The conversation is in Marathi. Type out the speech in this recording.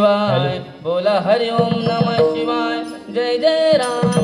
शिवाय. बोला हरि ओम नम शिवाय. जय जय राम.